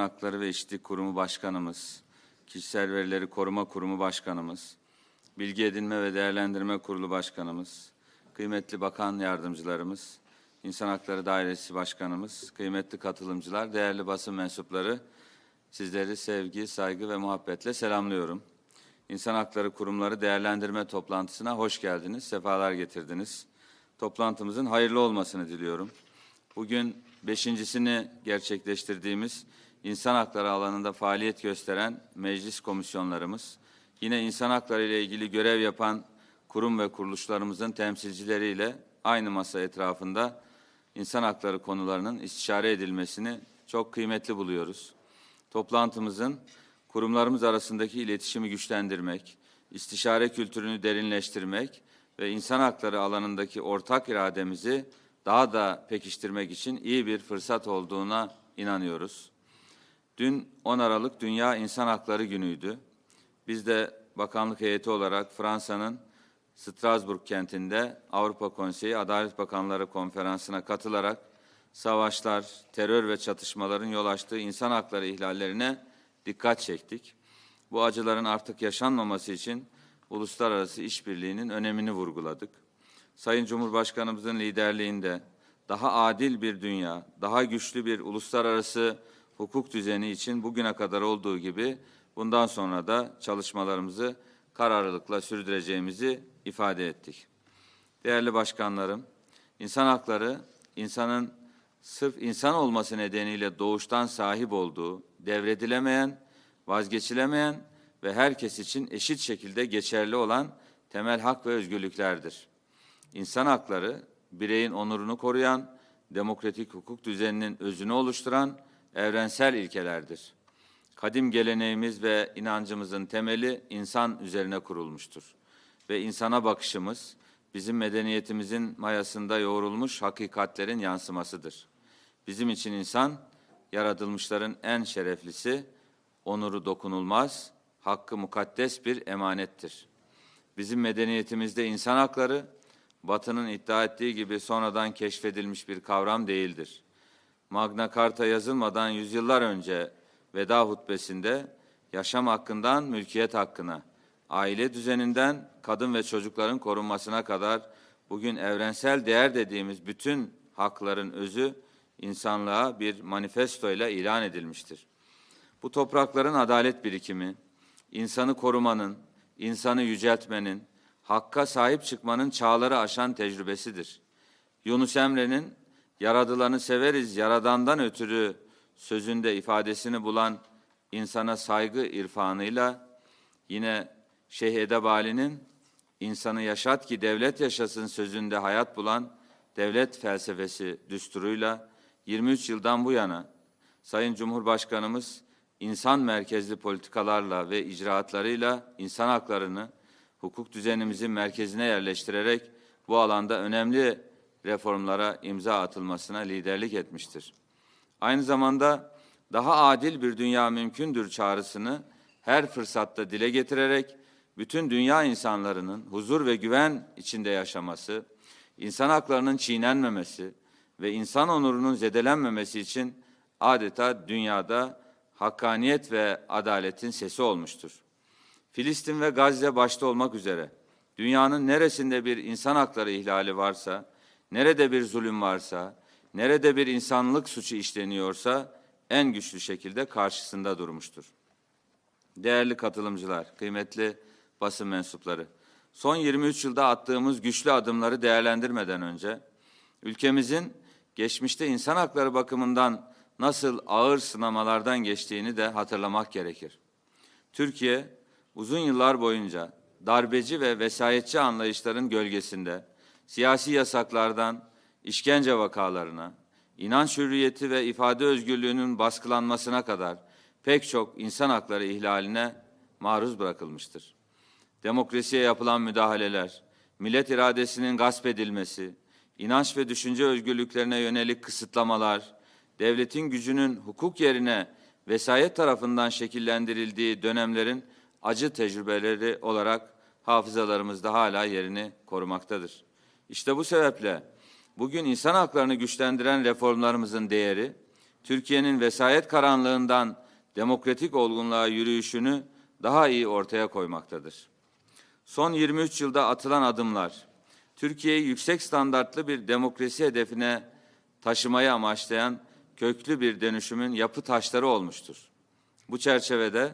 Hakları ve Eşitlik Kurumu Başkanımız, Kişisel Verileri Koruma Kurumu Başkanımız, Bilgi Edinme ve Değerlendirme Kurulu Başkanımız, kıymetli bakan yardımcılarımız, İnsan Hakları Dairesi Başkanımız, kıymetli katılımcılar, değerli basın mensupları, sizleri sevgi, saygı ve muhabbetle selamlıyorum. İnsan Hakları Kurumları Değerlendirme Toplantısına hoş geldiniz, sefalar getirdiniz. Toplantımızın hayırlı olmasını diliyorum. Bugün beşincisini gerçekleştirdiğimiz insan hakları alanında faaliyet gösteren meclis komisyonlarımız, yine insan hakları ile ilgili görev yapan kurum ve kuruluşlarımızın temsilcileriyle aynı masa etrafında insan hakları konularının istişare edilmesini çok kıymetli buluyoruz. Toplantımızın kurumlarımız arasındaki iletişimi güçlendirmek, istişare kültürünü derinleştirmek ve insan hakları alanındaki ortak irademizi daha da pekiştirmek için iyi bir fırsat olduğuna inanıyoruz. Dün 10 Aralık Dünya İnsan Hakları Günü'ydü. Biz de bakanlık heyeti olarak Fransa'nın Strasbourg kentinde Avrupa Konseyi Adalet Bakanları Konferansı'na katılarak savaşlar, terör ve çatışmaların yol açtığı insan hakları ihlallerine dikkat çektik. Bu acıların artık yaşanmaması için uluslararası işbirliğinin önemini vurguladık. Sayın Cumhurbaşkanımızın liderliğinde daha adil bir dünya, daha güçlü bir uluslararası hukuk düzeni için bugüne kadar olduğu gibi bundan sonra da çalışmalarımızı kararlılıkla sürdüreceğimizi ifade ettik. Değerli başkanlarım, insan hakları insanın sırf insan olması nedeniyle doğuştan sahip olduğu, devredilemeyen, vazgeçilemeyen ve herkes için eşit şekilde geçerli olan temel hak ve özgürlüklerdir. İnsan hakları, bireyin onurunu koruyan, demokratik hukuk düzeninin özünü oluşturan evrensel ilkelerdir. Kadim geleneğimiz ve inancımızın temeli insan üzerine kurulmuştur. Ve insana bakışımız, bizim medeniyetimizin mayasında yoğrulmuş hakikatlerin yansımasıdır. Bizim için insan, yaratılmışların en şereflisi, onuru dokunulmaz, hakkı mukaddes bir emanettir. Bizim medeniyetimizde insan hakları, Batı'nın iddia ettiği gibi sonradan keşfedilmiş bir kavram değildir. Magna Carta yazılmadan yüzyıllar önce veda hutbesinde yaşam hakkından mülkiyet hakkına, aile düzeninden kadın ve çocukların korunmasına kadar bugün evrensel değer dediğimiz bütün hakların özü insanlığa bir manifesto ile ilan edilmiştir. Bu toprakların adalet birikimi, insanı korumanın, insanı yüceltmenin, hakka sahip çıkmanın çağları aşan tecrübesidir. Yunus Emre'nin yaradılanı severiz yaradandan ötürü sözünde ifadesini bulan insana saygı irfanıyla yine Şeyh Edebali'nin insanı yaşat ki devlet yaşasın sözünde hayat bulan devlet felsefesi düsturuyla 23 yıldan bu yana Sayın Cumhurbaşkanımız insan merkezli politikalarla ve icraatlarıyla insan haklarını hukuk düzenimizin merkezine yerleştirerek bu alanda önemli reformlara imza atılmasına liderlik etmiştir. Aynı zamanda daha adil bir dünya mümkündür çağrısını her fırsatta dile getirerek bütün dünya insanlarının huzur ve güven içinde yaşaması, insan haklarının çiğnenmemesi ve insan onurunun zedelenmemesi için adeta dünyada hakkaniyet ve adaletin sesi olmuştur. Filistin ve Gazze başta olmak üzere dünyanın neresinde bir insan hakları ihlali varsa, nerede bir zulüm varsa, nerede bir insanlık suçu işleniyorsa en güçlü şekilde karşısında durmuştur. Değerli katılımcılar, kıymetli basın mensupları, son 23 yılda attığımız güçlü adımları değerlendirmeden önce ülkemizin geçmişte insan hakları bakımından nasıl ağır sınamalardan geçtiğini de hatırlamak gerekir. Türkiye uzun yıllar boyunca darbeci ve vesayetçi anlayışların gölgesinde siyasi yasaklardan işkence vakalarına, inanç hürriyeti ve ifade özgürlüğünün baskılanmasına kadar pek çok insan hakları ihlaline maruz bırakılmıştır. Demokrasiye yapılan müdahaleler, millet iradesinin gasp edilmesi, inanç ve düşünce özgürlüklerine yönelik kısıtlamalar, devletin gücünün hukuk yerine vesayet tarafından şekillendirildiği dönemlerin acı tecrübeleri olarak hafızalarımızda hala yerini korumaktadır. İşte bu sebeple bugün insan haklarını güçlendiren reformlarımızın değeri Türkiye'nin vesayet karanlığından demokratik olgunluğa yürüyüşünü daha iyi ortaya koymaktadır. Son 23 yılda atılan adımlar, Türkiye'yi yüksek standartlı bir demokrasi hedefine taşımayı amaçlayan köklü bir dönüşümün yapı taşları olmuştur. Bu çerçevede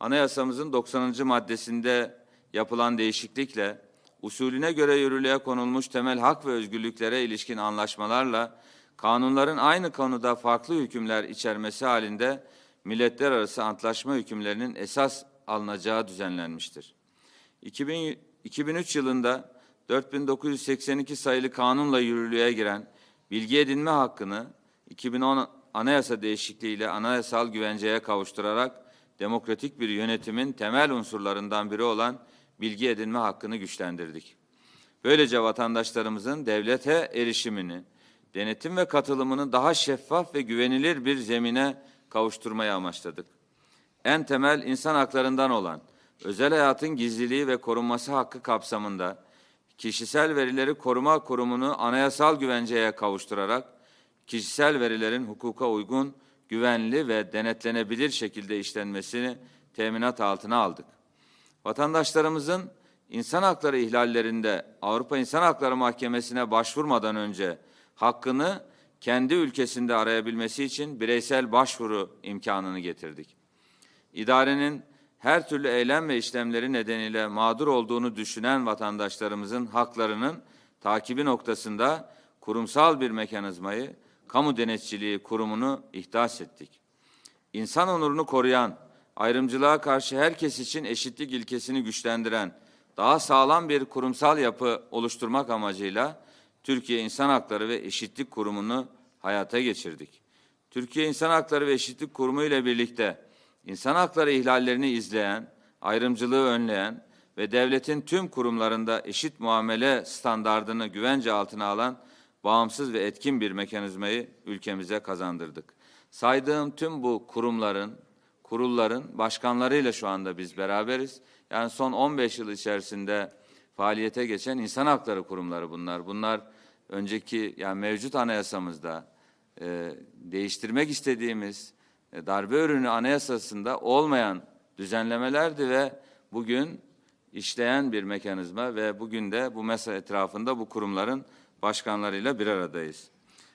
anayasamızın 90. maddesinde yapılan değişiklikle usulüne göre yürürlüğe konulmuş temel hak ve özgürlüklere ilişkin anlaşmalarla kanunların aynı konuda farklı hükümler içermesi halinde milletler arası antlaşma hükümlerinin esas alınacağı düzenlenmiştir. 2000, 2003 yılında 4982 sayılı kanunla yürürlüğe giren bilgi edinme hakkını 2010 anayasa değişikliğiyle anayasal güvenceye kavuşturarak demokratik bir yönetimin temel unsurlarından biri olan bilgi edinme hakkını güçlendirdik. Böylece vatandaşlarımızın devlete erişimini, denetim ve katılımını daha şeffaf ve güvenilir bir zemine kavuşturmayı amaçladık. En temel insan haklarından olan özel hayatın gizliliği ve korunması hakkı kapsamında kişisel verileri koruma kurumunu anayasal güvenceye kavuşturarak kişisel verilerin hukuka uygun, güvenli ve denetlenebilir şekilde işlenmesini teminat altına aldık. Vatandaşlarımızın insan hakları ihlallerinde Avrupa İnsan Hakları Mahkemesi'ne başvurmadan önce hakkını kendi ülkesinde arayabilmesi için bireysel başvuru imkanını getirdik. İdarenin her türlü eylem ve işlemleri nedeniyle mağdur olduğunu düşünen vatandaşlarımızın haklarının takibi noktasında kurumsal bir mekanizmayı, kamu denetçiliği kurumunu ihdas ettik. İnsan onurunu koruyan, ayrımcılığa karşı herkes için eşitlik ilkesini güçlendiren, daha sağlam bir kurumsal yapı oluşturmak amacıyla Türkiye İnsan Hakları ve Eşitlik Kurumu'nu hayata geçirdik. Türkiye İnsan Hakları ve Eşitlik Kurumu ile birlikte insan hakları ihlallerini izleyen, ayrımcılığı önleyen ve devletin tüm kurumlarında eşit muamele standardını güvence altına alan bağımsız ve etkin bir mekanizmayı ülkemize kazandırdık. Saydığım tüm bu kurumların, kurulların başkanlarıyla şu anda biz beraberiz. Yani son 15 yıl içerisinde faaliyete geçen insan hakları kurumları bunlar. Bunlar önceki yani mevcut anayasamızda e, değiştirmek istediğimiz e, darbe ürünü anayasasında olmayan düzenlemelerdi ve bugün işleyen bir mekanizma ve bugün de bu mesa etrafında bu kurumların başkanlarıyla bir aradayız.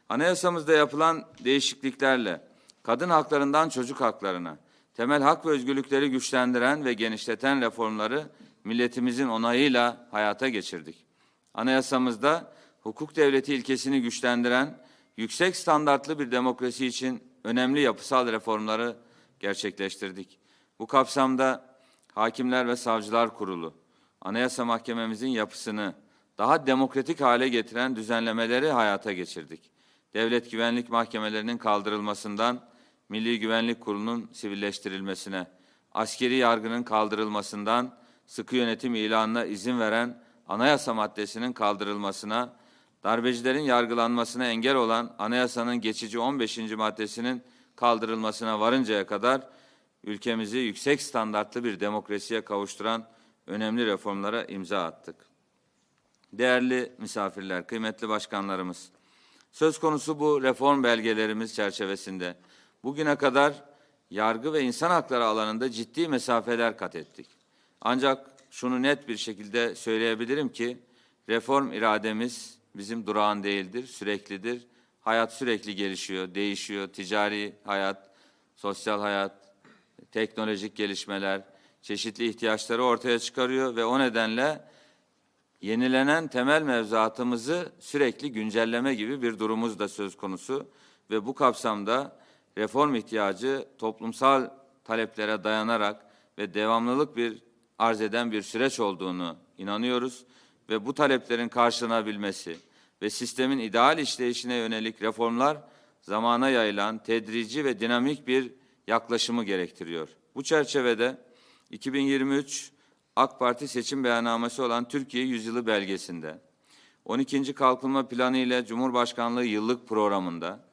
Anayasamızda yapılan değişikliklerle kadın haklarından çocuk haklarına, temel hak ve özgürlükleri güçlendiren ve genişleten reformları milletimizin onayıyla hayata geçirdik. Anayasamızda hukuk devleti ilkesini güçlendiren, yüksek standartlı bir demokrasi için önemli yapısal reformları gerçekleştirdik. Bu kapsamda Hakimler ve Savcılar Kurulu, Anayasa Mahkememizin yapısını daha demokratik hale getiren düzenlemeleri hayata geçirdik. Devlet güvenlik mahkemelerinin kaldırılmasından Milli Güvenlik Kurulu'nun sivilleştirilmesine, askeri yargının kaldırılmasından sıkı yönetim ilanına izin veren anayasa maddesinin kaldırılmasına, darbecilerin yargılanmasına engel olan anayasanın geçici 15. maddesinin kaldırılmasına varıncaya kadar ülkemizi yüksek standartlı bir demokrasiye kavuşturan önemli reformlara imza attık. Değerli misafirler, kıymetli başkanlarımız, söz konusu bu reform belgelerimiz çerçevesinde bugüne kadar yargı ve insan hakları alanında ciddi mesafeler kat ettik. Ancak şunu net bir şekilde söyleyebilirim ki reform irademiz bizim durağan değildir, süreklidir. Hayat sürekli gelişiyor, değişiyor. Ticari hayat, sosyal hayat, teknolojik gelişmeler, çeşitli ihtiyaçları ortaya çıkarıyor ve o nedenle yenilenen temel mevzuatımızı sürekli güncelleme gibi bir durumumuz da söz konusu ve bu kapsamda reform ihtiyacı toplumsal taleplere dayanarak ve devamlılık bir arz eden bir süreç olduğunu inanıyoruz ve bu taleplerin karşılanabilmesi ve sistemin ideal işleyişine yönelik reformlar zamana yayılan tedrici ve dinamik bir yaklaşımı gerektiriyor. Bu çerçevede 2023 AK Parti seçim beyannamesi olan Türkiye Yüzyılı belgesinde 12. Kalkınma Planı ile Cumhurbaşkanlığı yıllık programında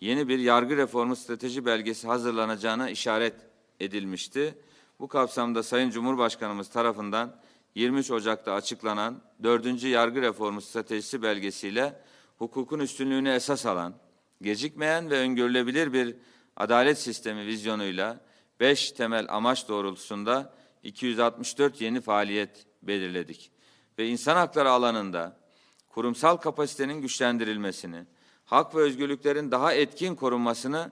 yeni bir yargı reformu strateji belgesi hazırlanacağına işaret edilmişti. Bu kapsamda Sayın Cumhurbaşkanımız tarafından 23 Ocak'ta açıklanan 4. Yargı Reformu Stratejisi belgesiyle hukukun üstünlüğünü esas alan, gecikmeyen ve öngörülebilir bir adalet sistemi vizyonuyla 5 temel amaç doğrultusunda 264 yeni faaliyet belirledik ve insan hakları alanında kurumsal kapasitenin güçlendirilmesini, hak ve özgürlüklerin daha etkin korunmasını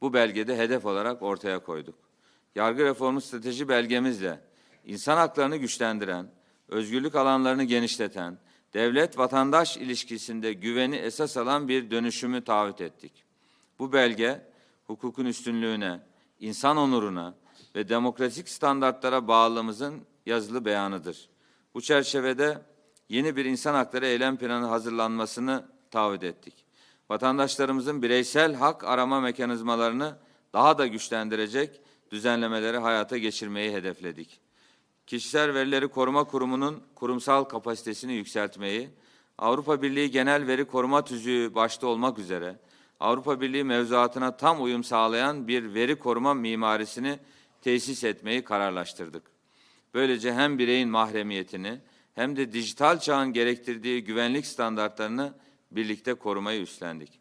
bu belgede hedef olarak ortaya koyduk. Yargı reformu strateji belgemizle insan haklarını güçlendiren, özgürlük alanlarını genişleten, devlet-vatandaş ilişkisinde güveni esas alan bir dönüşümü taahhüt ettik. Bu belge hukukun üstünlüğüne, insan onuruna ve demokratik standartlara bağlılığımızın yazılı beyanıdır. Bu çerçevede yeni bir insan hakları eylem planı hazırlanmasını taahhüt ettik. Vatandaşlarımızın bireysel hak arama mekanizmalarını daha da güçlendirecek düzenlemeleri hayata geçirmeyi hedefledik. Kişisel Verileri Koruma Kurumu'nun kurumsal kapasitesini yükseltmeyi, Avrupa Birliği Genel Veri Koruma Tüzüğü başta olmak üzere Avrupa Birliği mevzuatına tam uyum sağlayan bir veri koruma mimarisini tesis etmeyi kararlaştırdık. Böylece hem bireyin mahremiyetini hem de dijital çağın gerektirdiği güvenlik standartlarını birlikte korumayı üstlendik.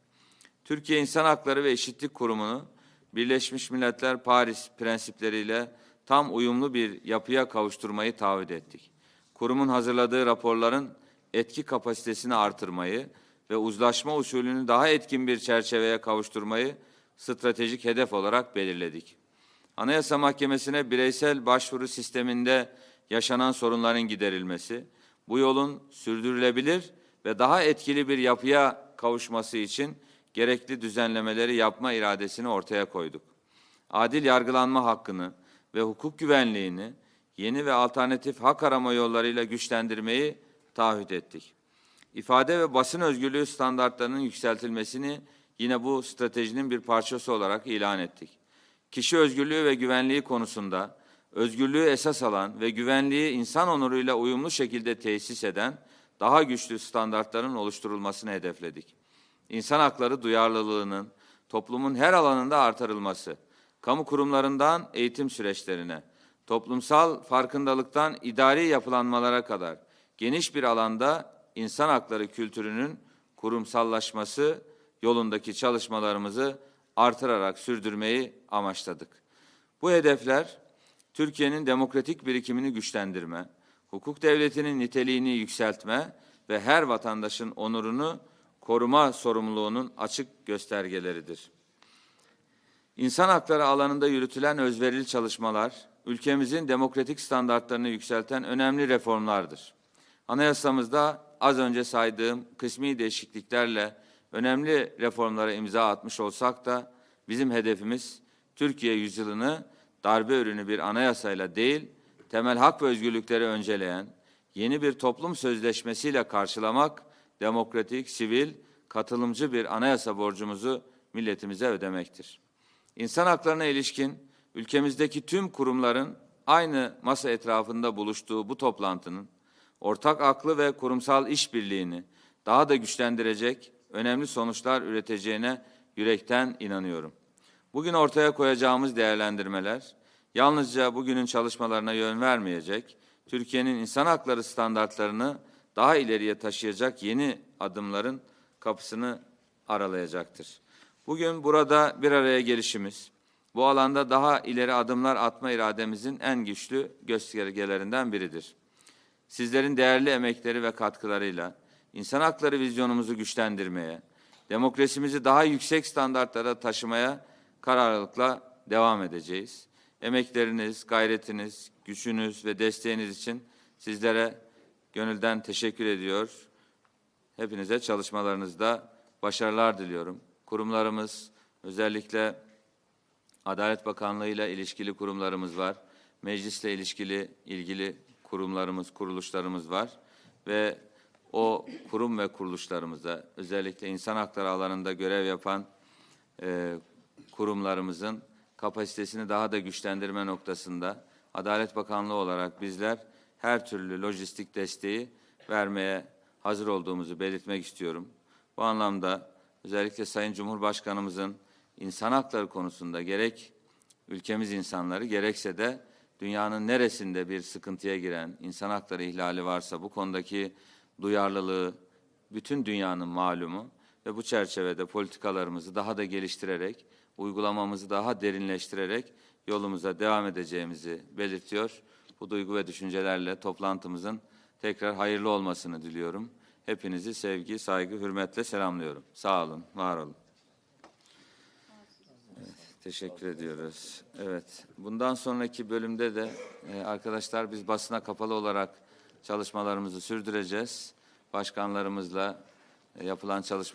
Türkiye İnsan Hakları ve Eşitlik Kurumu'nu Birleşmiş Milletler Paris prensipleriyle tam uyumlu bir yapıya kavuşturmayı taahhüt ettik. Kurumun hazırladığı raporların etki kapasitesini artırmayı ve uzlaşma usulünü daha etkin bir çerçeveye kavuşturmayı stratejik hedef olarak belirledik. Anayasa Mahkemesi'ne bireysel başvuru sisteminde yaşanan sorunların giderilmesi, bu yolun sürdürülebilir ve daha etkili bir yapıya kavuşması için gerekli düzenlemeleri yapma iradesini ortaya koyduk. Adil yargılanma hakkını ve hukuk güvenliğini yeni ve alternatif hak arama yollarıyla güçlendirmeyi taahhüt ettik. İfade ve basın özgürlüğü standartlarının yükseltilmesini yine bu stratejinin bir parçası olarak ilan ettik. Kişi özgürlüğü ve güvenliği konusunda özgürlüğü esas alan ve güvenliği insan onuruyla uyumlu şekilde tesis eden daha güçlü standartların oluşturulmasını hedefledik. İnsan hakları duyarlılığının toplumun her alanında artırılması, kamu kurumlarından eğitim süreçlerine, toplumsal farkındalıktan idari yapılanmalara kadar geniş bir alanda insan hakları kültürünün kurumsallaşması yolundaki çalışmalarımızı artırarak sürdürmeyi amaçladık. Bu hedefler Türkiye'nin demokratik birikimini güçlendirme, hukuk devletinin niteliğini yükseltme ve her vatandaşın onurunu koruma sorumluluğunun açık göstergeleridir. İnsan hakları alanında yürütülen özverili çalışmalar, ülkemizin demokratik standartlarını yükselten önemli reformlardır. Anayasamızda az önce saydığım kısmi değişikliklerle önemli reformlara imza atmış olsak da bizim hedefimiz Türkiye yüzyılını darbe ürünü bir anayasayla değil, temel hak ve özgürlükleri önceleyen yeni bir toplum sözleşmesiyle karşılamak, demokratik, sivil, katılımcı bir anayasa borcumuzu milletimize ödemektir. İnsan haklarına ilişkin ülkemizdeki tüm kurumların aynı masa etrafında buluştuğu bu toplantının ortak aklı ve kurumsal işbirliğini daha da güçlendirecek önemli sonuçlar üreteceğine yürekten inanıyorum. Bugün ortaya koyacağımız değerlendirmeler yalnızca bugünün çalışmalarına yön vermeyecek, Türkiye'nin insan hakları standartlarını daha ileriye taşıyacak yeni adımların kapısını aralayacaktır. Bugün burada bir araya gelişimiz, bu alanda daha ileri adımlar atma irademizin en güçlü göstergelerinden biridir. Sizlerin değerli emekleri ve katkılarıyla insan hakları vizyonumuzu güçlendirmeye, demokrasimizi daha yüksek standartlara taşımaya kararlılıkla devam edeceğiz. Emekleriniz, gayretiniz, gücünüz ve desteğiniz için sizlere gönülden teşekkür ediyor. Hepinize çalışmalarınızda başarılar diliyorum. Kurumlarımız, özellikle Adalet Bakanlığı ile ilişkili kurumlarımız var. Meclisle ilişkili ilgili kurumlarımız, kuruluşlarımız var ve o kurum ve kuruluşlarımıza özellikle insan hakları alanında görev yapan e, kurumlarımızın kapasitesini daha da güçlendirme noktasında Adalet Bakanlığı olarak bizler her türlü lojistik desteği vermeye hazır olduğumuzu belirtmek istiyorum. Bu anlamda özellikle Sayın Cumhurbaşkanımızın insan hakları konusunda gerek ülkemiz insanları gerekse de dünyanın neresinde bir sıkıntıya giren insan hakları ihlali varsa bu konudaki duyarlılığı bütün dünyanın malumu ve bu çerçevede politikalarımızı daha da geliştirerek, uygulamamızı daha derinleştirerek yolumuza devam edeceğimizi belirtiyor. Bu duygu ve düşüncelerle toplantımızın tekrar hayırlı olmasını diliyorum. Hepinizi sevgi, saygı, hürmetle selamlıyorum. Sağ olun, var olun. Teşekkür ediyoruz. Evet, bundan sonraki bölümde de e, arkadaşlar biz basına kapalı olarak çalışmalarımızı sürdüreceğiz. Başkanlarımızla e, yapılan çalışma